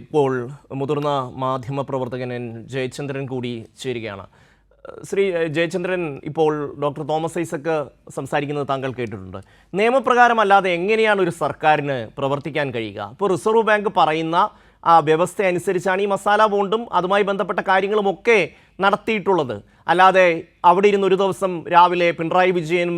ഇപ്പോൾ മുതിർന്ന മാധ്യമപ്രവർത്തകൻ എൻ ജയചന്ദ്രൻ കൂടി ചേരുകയാണ്. ശ്രീ ജയചന്ദ്രൻ ഇപ്പോൾ ഡോക്ടർ തോമസ് ഐസക്ക് സംസാരിക്കുന്നത് താങ്കൾ കേട്ടിട്ടുണ്ട്. നിയമപ്രകാരമല്ലാതെ എങ്ങനെയാണ് ഒരു സർക്കാരിന് പ്രവർത്തിക്കാൻ കഴിയുക? ഇപ്പോൾ റിസർവ് ബാങ്ക് പറയുന്ന വ്യവസ്ഥ അനുസരിച്ചാണ് ഈ മസാല ബോണ്ടും അതുമായി ബന്ധപ്പെട്ട കാര്യങ്ങളുമൊക്കെ നടത്തിയിട്ടുള്ളത്. അല്ലാതെ അവിടെ ഇരുന്ന് ഒരു ദിവസം രാവിലെ പിണറായി വിജയനും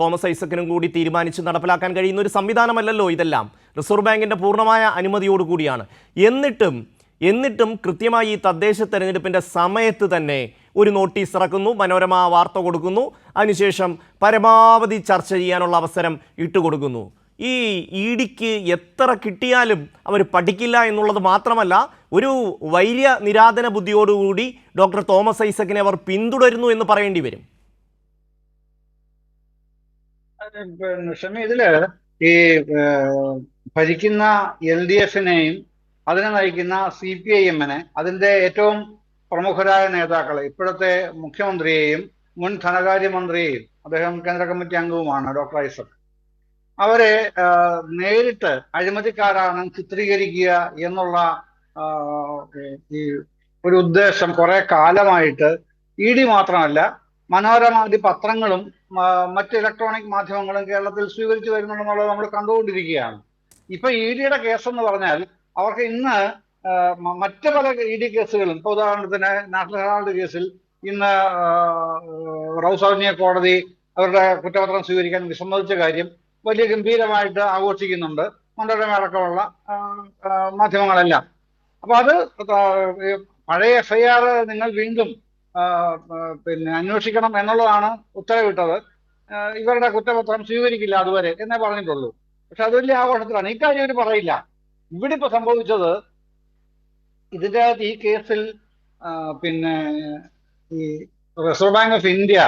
തോമസ് ഐസക്കിനും കൂടി തീരുമാനിച്ച് നടപ്പിലാക്കാൻ കഴിയുന്ന ഒരു സംവിധാനമല്ലല്ലോ ഇതെല്ലാം. റിസർവ് ബാങ്കിന്റെ പൂർണമായ അനുമതിയോടുകൂടിയാണ് എന്നിട്ടും എന്നിട്ടും കൃത്യമായി ഈ തദ്ദേശ തെരഞ്ഞെടുപ്പിന്റെ സമയത്ത് തന്നെ ഒരു നോട്ടീസ് ഇറക്കുന്നു മനോരമ വാർത്ത കൊടുക്കുന്നു. അതിനുശേഷം പരമാവധി ചർച്ച ചെയ്യാനുള്ള അവസരം ഇട്ടുകൊടുക്കുന്നു. ഈ ഇ ഡിക്ക് എത്ര കിട്ടിയാലും അവർ പഠിക്കില്ല എന്നുള്ളത് മാത്രമല്ല ഒരു വൈര്യ നിരാധന ബുദ്ധിയോടുകൂടി ഡോക്ടർ തോമസ് ഐസക്കിനെ അവർ പിന്തുടരുന്നു എന്ന് പറയേണ്ടി വരും. ഇതിൽ ഈ ഭരിക്കുന്ന എൽ ഡി എഫിനെയും അതിനെ നയിക്കുന്ന സി പി ഐ എമ്മിനെ അതിന്റെ ഏറ്റവും പ്രമുഖരായ നേതാക്കളെ ഇപ്പോഴത്തെ മുഖ്യമന്ത്രിയെയും മുൻ ധനകാര്യമന്ത്രിയെയും അദ്ദേഹം കേന്ദ്ര കമ്മിറ്റി അംഗവുമാണ് ഡോക്ടർ ഐസക്. അവരെ നേരിട്ട് അഴിമതിക്കാരാണ് ചിത്രീകരിക്കുക എന്നുള്ള ഈ ഒരു ഉദ്ദേശം കുറെ കാലമായിട്ട് ഇ ഡി മാത്രമല്ല മനോരമാദി പത്രങ്ങളും മറ്റ് ഇലക്ട്രോണിക് മാധ്യമങ്ങളും കേരളത്തിൽ സ്വീകരിച്ചു വരുന്നുണ്ടെന്നുള്ളത് നമ്മൾ കണ്ടുകൊണ്ടിരിക്കുകയാണ്. ഇപ്പൊ ഇ ഡിയുടെ കേസ് എന്ന് പറഞ്ഞാൽ അവർക്ക് ഇന്ന് മറ്റു പല ഇ ഡി കേസുകളും ഇപ്പൊ ഉദാഹരണത്തിന് നാഷണൽ ഹെറാൾഡ് കേസിൽ ഇന്ന് റൌസൌനിയ കോടതി അവരുടെ കുറ്റപത്രം സ്വീകരിക്കാൻ വിസമ്മതിച്ച കാര്യം വലിയ ഗംഭീരമായിട്ട് ആഘോഷിക്കുന്നുണ്ട്. മനോരമ അടക്കമുള്ള മാധ്യമങ്ങളെല്ലാം. അപ്പൊ അത് പഴയ എഫ്ഐആർ നിങ്ങൾ വീണ്ടും പിന്നെ അന്വേഷിക്കണം എന്നുള്ളതാണ് ഉത്തരവിട്ടത്. ഇവരുടെ കുറ്റപത്രം സ്വീകരിക്കില്ല അതുവരെ എന്നേ പറഞ്ഞിട്ടുള്ളൂ. പക്ഷെ അത് വലിയ ആഘോഷത്തിലാണ്. ഇക്കാര്യം ഇവർ പറയില്ല. ഇവിടെ ഇപ്പൊ സംഭവിച്ചത് ഇതിന്റെ അകത്ത് ഈ കേസിൽ പിന്നെ ഈ reserve bank of India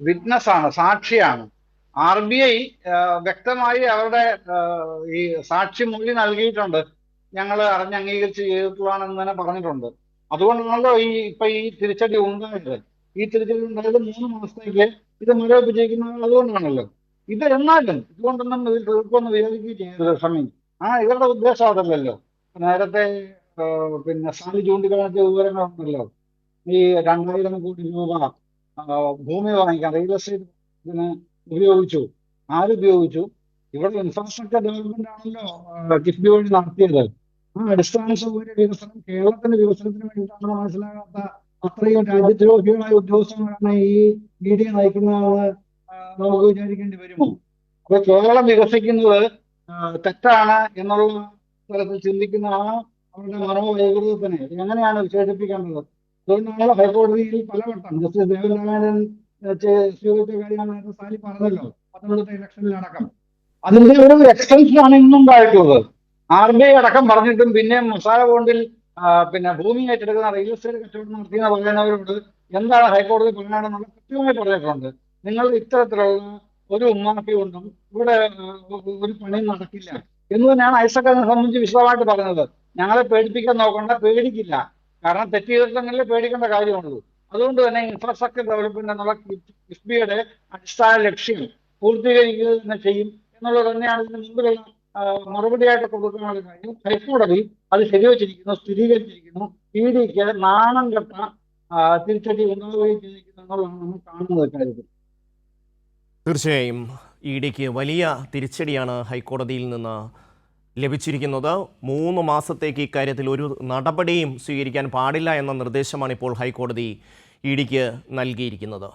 witness ആണ് സാക്ഷിയാണ്. ആർ ബി ഐ വ്യക്തമായി അവരുടെ ഈ സാക്ഷി മൊഴി നൽകിയിട്ടുണ്ട്. ഞങ്ങൾ അറിഞ്ഞ് അംഗീകരിച്ച് ചെയ്തിട്ടുള്ളതാണെന്ന് തന്നെ പറഞ്ഞിട്ടുണ്ട്. അതുകൊണ്ടാണല്ലോ ഈ ഇപ്പൊ ഈ തിരിച്ചടി ഉണ്ടായത് ഈ തിരിച്ചടി ഉണ്ടായത് മൂന്ന് മാസത്തേക്ക് ഇത് മരവിപ്പിച്ചിരിക്കുന്നത് അതുകൊണ്ടാണല്ലോ. ഇത് എന്നാലും ഇതുകൊണ്ടൊന്നും ഇതിൽ തീർപ്പൊന്നും വിചാരിക്കുകയും ചെയ്യരുത് സമയം ആ ഇവരുടെ ഉദ്ദേശം അതല്ലല്ലോ. നേരത്തെ പിന്നെ സാലി ചൂണ്ടിക്കാണിച്ച വിവരങ്ങളുണ്ടല്ലോ. ഈ രണ്ടായിരം കോടി രൂപ ഭൂമി വാങ്ങിക്കാൻ റിയൽ എസ്റ്റേറ്റ് ഉപയോഗിച്ചു. ആരുപയോഗിച്ചു ഇവിടെ ഇൻഫ്രാസ്ട്രക്ചർ ഡെവലപ്മെന്റ് ആണല്ലോ കിഫ്ബി വഴി നടത്തിയത്. ആ അടിസ്ഥാന സൗകര്യ വികസനം കേരളത്തിന്റെ വികസനത്തിന് വേണ്ടിയിട്ടാണ് മനസ്സിലാകാത്ത അത്രയും രാജ്യദ്രോഹികളായ ഉദ്യോഗസ്ഥന്മാരാണ് ഈ മീഡിയ നയിക്കുന്നതെന്ന് നമുക്ക് വിചാരിക്കേണ്ടി വരുമോ അപ്പൊ കേരളം വികസിക്കുന്നത് തെറ്റാണ് എന്നുള്ള തരത്തിൽ ചിന്തിക്കുന്ന ആ അവരുടെ മനോവൈകൃതത്തിനെ എങ്ങനെയാണ് വിശേഷിപ്പിക്കേണ്ടത്? അതുകൊണ്ടാണല്ലോ ഹൈക്കോടതിയിൽ പലവട്ടം ജസ്റ്റിസ് ദേവനാരായണൻ സാലി പറഞ്ഞല്ലോ. പത്തനംതിട്ട ഇലക്ഷനിൽ അടക്കം അതിന്റെ ഒരു എക്സ്റ്റൻഷൻ ആണ് ഇന്നും ഉണ്ടായിട്ടുള്ളത് ആർ ബി ഐ അടക്കം പറഞ്ഞിട്ടും പിന്നെ മസാല ബോണ്ടിൽ പിന്നെ ഭൂമി ഏറ്റെടുക്കുന്ന റിയൽ എസ്റ്റേറ്റ് കച്ചവടം നടത്തിയെന്ന് പറയുന്നവരോട് എന്താണ് ഹൈക്കോടതി പറയാനെന്നുള്ള കൃത്യമായി പറഞ്ഞിട്ടുണ്ട്. നിങ്ങൾ ഇത്തരത്തിലുള്ള ഒരു ഉമ്മാക്കി കൊണ്ടും ഇവിടെ ഒരു പണി നടക്കില്ല. എന്ന് തന്നെയാണ് ഐസക് അതിനെ സംബന്ധിച്ച് വിശദമായിട്ട് പറഞ്ഞത്. ഞങ്ങളെ പേടിപ്പിക്കാൻ നോക്കണ്ട പേടിക്കില്ല. കാരണം തെറ്റ് പേടിക്കേണ്ട കാര്യമുള്ളൂ. അതുകൊണ്ട് തന്നെ ഇൻഫ്രാസ്ട്രക്ചർ ഡെവലപ്മെന്റ് എന്നുള്ള കിഫ്ബിയുടെ അടിസ്ഥാന ലക്ഷ്യം പൂർത്തീകരിക്കുക തന്നെ ചെയ്യും എന്നുള്ളത് തന്നെയാണ് ഇതിന് മുമ്പിലുള്ള മറുപടിയായിട്ട് കൊടുക്കാനുള്ള കാര്യം. ഹൈക്കോടതി അത് ശരിവച്ചിരിക്കുന്നു സ്ഥിരീകരിച്ചിരിക്കുന്നു. ഇ ഡിക്ക് നാണം കെട്ട തിരിച്ചടി ഉണ്ടാവുകയും ചെയ്തിരിക്കുന്നു എന്നുള്ളതാണ് നമ്മൾ കാണുന്നത് കാര്യത്തിൽ. തീർച്ചയായും ഇ ഡിക്ക് വലിയ തിരിച്ചടിയാണ് ഹൈക്കോടതിയിൽ നിന്ന് ലഭിച്ചിരിക്കുന്നത്. മൂന്ന് മാസത്തേക്ക് ഇക്കാര്യത്തിൽ ഒരു നടപടിയും സ്വീകരിക്കാൻ പാടില്ല എന്ന നിർദ്ദേശമാണ് ഇപ്പോൾ ഹൈക്കോടതി ഇ ഡിക്ക് നൽകിയിരിക്കുന്നത്.